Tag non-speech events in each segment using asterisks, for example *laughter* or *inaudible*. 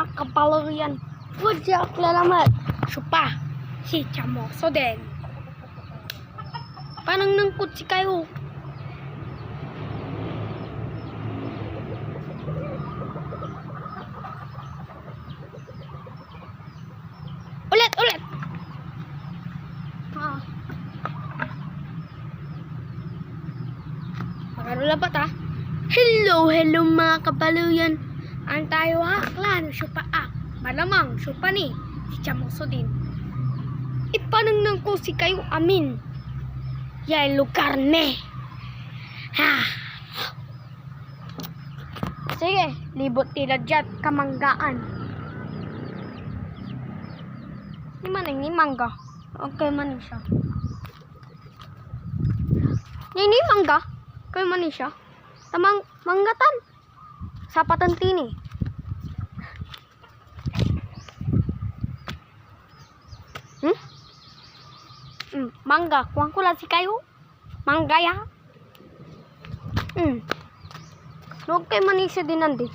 mga kapalayan. Wadya klalamat. Supa. Si Chamoso din. Parang nangkot si kayo. Ulit, ulit. Ah. Makarula pa ta. Hello, hello mga kabaluyan. Ang tayo ha, klano, syupa ak. Malamang, syupa ni. Si Chamoso din. Ipanang ko si kayo amin. Yay, lukarne. Ha. Sige, libot tila dyan, kamanggaan. Ni man ni mangga. Okay man siya. Ni ni mangga. Kay man siya. Tamang manggatan. Sapatan tini. Hmm, mangga. Kuang ko lang si kayo. Mangga ya. Hmm. Huwag kay man ni siya din nandi.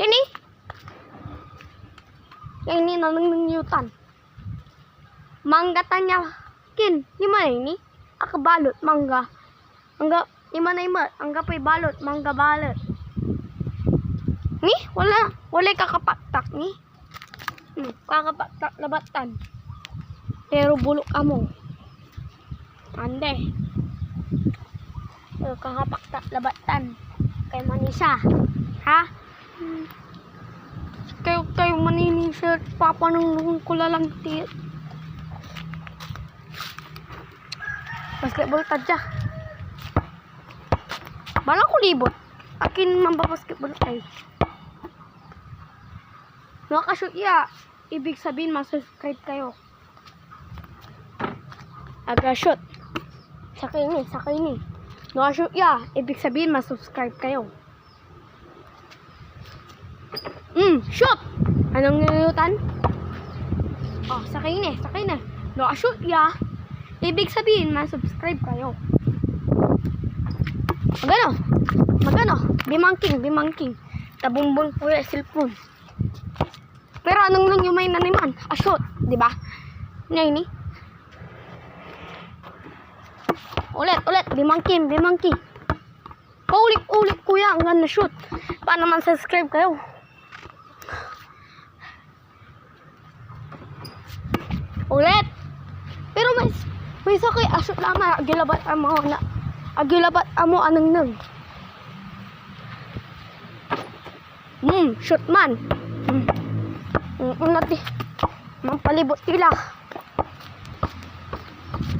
Yan eh. Yan ini nanang nangyutan. Mangga tanya. Kin, di mana ini? Aka balot, mangga. Mangga, di mana ima? Angga pa'y balot, mangga balot. Wala. Wala kakapatak ni. Hmm, kakapatak labatan. Pero bulok amo. Ande. Pero kakapaktak labatan. Kay Manisa. Ha? kayo kayo manini sir papanunong ko lang ti basketball tadya bala ko libot akin mamba basketball ay nakashoot ya ibig sabihin masubscribe kayo aga shoot sakay ni sakay ni nakashoot ya ibig sabihin masubscribe kayo Mm, shoot! Anong nilulutan? Oh, sakay na, sakay na. No, shoot ya. Ibig sabihin, ma-subscribe kayo. Magano? Magano? Bimangking, bimangking. Tabumbon po yung cellphone. Pero anong nang yung may naniman? A shoot, di ba? Ngayon ni. Ulit, ulit. Bimangking, bimangking. Paulit-ulit kuya, ang ganda shoot. Paano man subscribe kayo? Ulit. Pero may may sakay asot lama agilabat amo na agilabat amo anang nang. Hmm, shoot man. Hmm, unati. Mampalibot ila.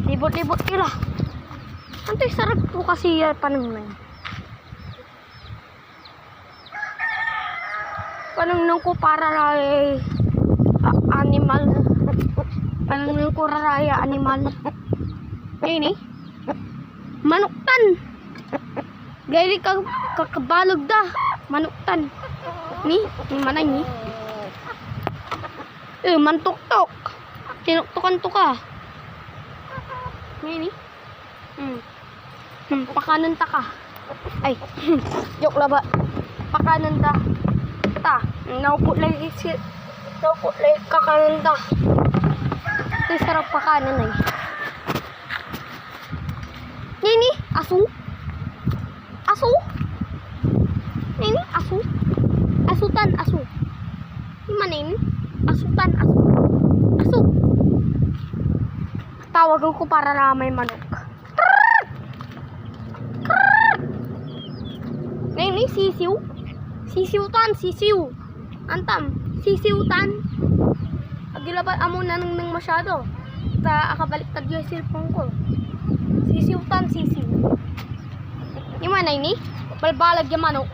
Libot-libot ila. Antay sarap ko kasi uh, panangnan. Panangnan ko para ay ah, animal Anong ko raraya animal? Ayun eh. Manuktan. Gayri ka kakabalog da. Manuktan. Ni, ni manay ni. Eh, mantuktok. Tinuktukan to ka. Ni ni. Hmm. Hmm, pakanan ta ka. Ay, *clears throat* joke laba. Pakanan ta. Ta, naupo lang isi. Naupo lang kakanan ta. Ito sarap pa kanan eh. Nini, asu. Asu. Nini, asu. Asutan, asu. Di mana ini? Asutan, asu. Asu. Tawagan ko para na may manok. Nini, sisiw. Sisiw-tan, sisiw. Antam, sisiw-tan. Agilabat amo na nang nang masyado. Ta akabalik tag yung cellphone ko. Sisiw tan sisiw. Ni mana ini? Balbalag ya manok.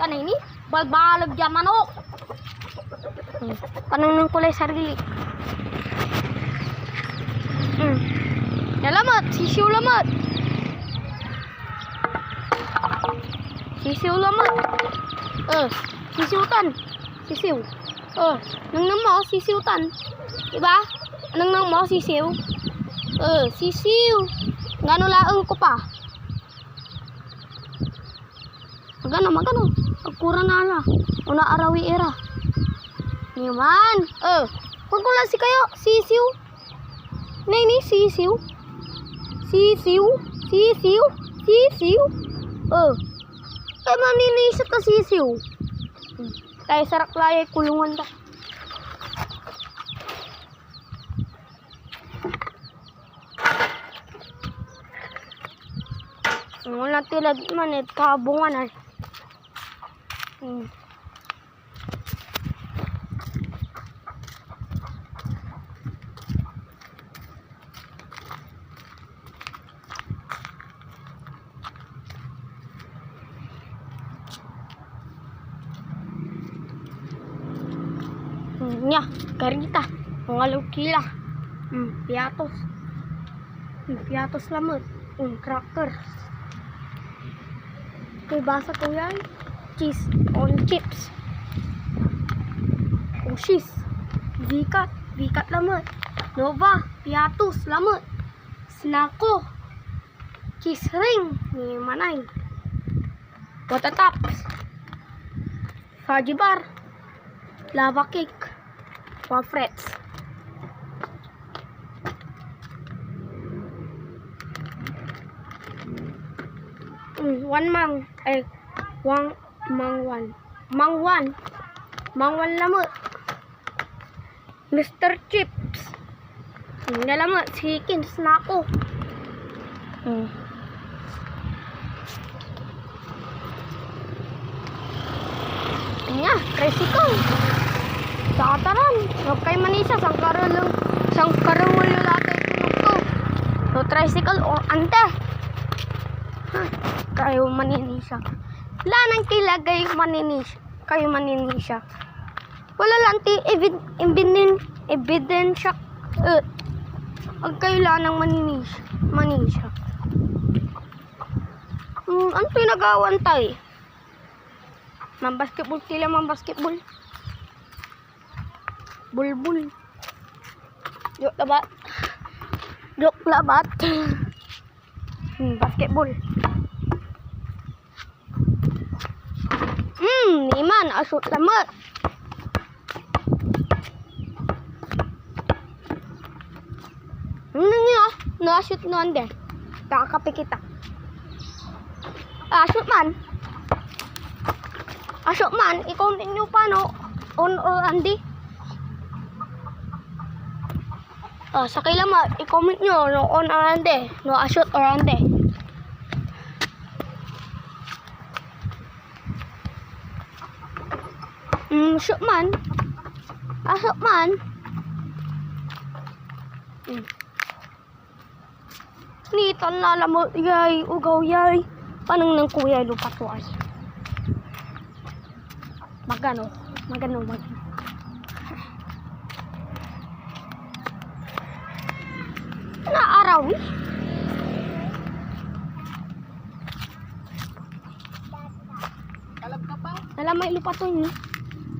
Tanay ni? Balbalag ya manok. Panang nang kulay sarili. Hmm. Yalamat, sisiw lamat. Sisiw lamat. Eh, sisiw tan. Sisiw. Oh, nang nang mo sisiw tan. Diba? Nang nang mo sisiw. Eh, sisiw. Ngano laeng ko pa. Magano, magano. Agkura na. Una arawi era. Niman. Eh, kung kula si kayo, sisiw. Nay ni sisiw. Sisiw. Sisiw. Sisiw. Eh. Kaya maninisip ka sisiw. Hmm. Kaya sarak layay kulungan ta. Wala tilad man eh, kabungan ay. Hmm. Hmm, Nya, karita. Mga lukila. Hmm, piatos. Hmm, piatos lamot. Hmm, cracker. Kay basa ko yan. Cheese on chips. Oh, cheese. Vikat. Vikat lamot. Nova. Piatos lamot. Snako. Cheese ring. Ni manay. Potatops. Fudgy bar. Lava cake. Wafrets. Mm, one mang. Ay, wang mang one. Mang one. Mang one lamot. Mr. Chips. Hindi lamot. Chicken snacko. Mm. Nya, tricycle. Sa kataran. Huwag kay manisa. Sang karulong. Sang karulong latay to. No tricycle or ante. Ha, kayo maninisya. Wala nang kilagay maninisya. Kayo maninisya. Wala lang ti evid ebidin ebidensya. Huwag kayo lang ng maninisya. Manisya. Hmm, ano pinagawan tayo? Mang basketball sila, mang basketball. Bulbul. Dok labat. Dok labat. Hmm, basketball. Hmm, iman, asut lamat. Ano nga? Na-shoot na ande. Kakakape kita. Ah, shoot man. Asok man, i-comment nyo pa, no? On or Andy? Ah, sakay lang ma, i-comment nyo, no? On or Andy? No, asot or Andy? Hmm, shoot man. Asok man. Hmm. Ni, talala mo, yay, ugaw, yay. Panang nang kuya, lupa to ay. Magano? Magano, magano. Na araw eh. Kalab ka pa? Alam may lupa to yun.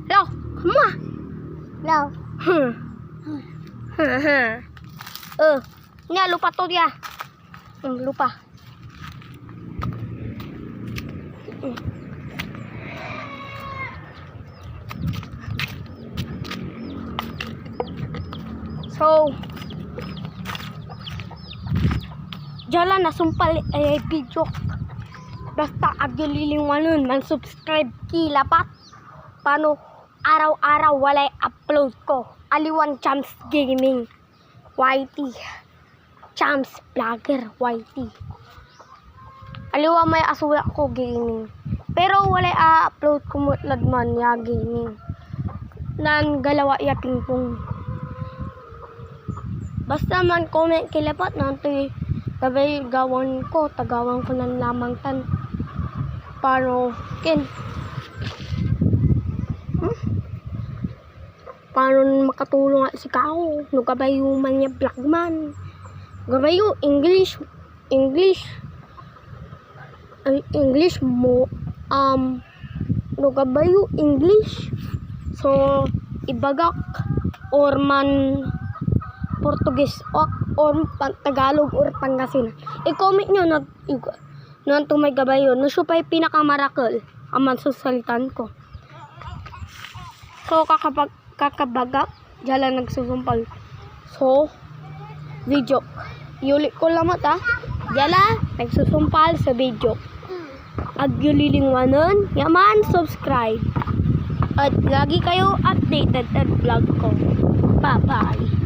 Hello, kama. Hello. Hmm. Hmm, hmm. Eh, niya lupa to dia. Hmm, lupa. Hmm. So, Jala na sumpal ay video. Basta agililinganon man subscribe ki lapat. Paano araw-araw walay upload ko. Aliwan Champs Gaming. YT. Champs Vlogger YT. Aliwa may asuya ko gaming. Pero walay a-upload ko mutlad man ya gaming. Nan galawa ya pingpong. Basta man comment kilapat nanti Kabay gawan ko, tagawan ko ng lamang tan. Paro, kin. Hmm? Paano makatulong si Kao? No kabayo man niya black man. Gabayo, English, English, English mo, um, no kabayo, English. So, ibagak, or man, Portuguese or pan- Tagalog or Pangasinan. I-comment nyo na na to may gabay yun. No, siya pa yung pinakamarakal. Aman sa salitan ko. So, kakapag, kakabagak, lang nagsusumpal. So, video. Iulit ko mata. Dyan lang, nagsusumpal sa video. Ag yulilingwanan, yaman, subscribe. At lagi kayo updated at vlog ko. Bye-bye.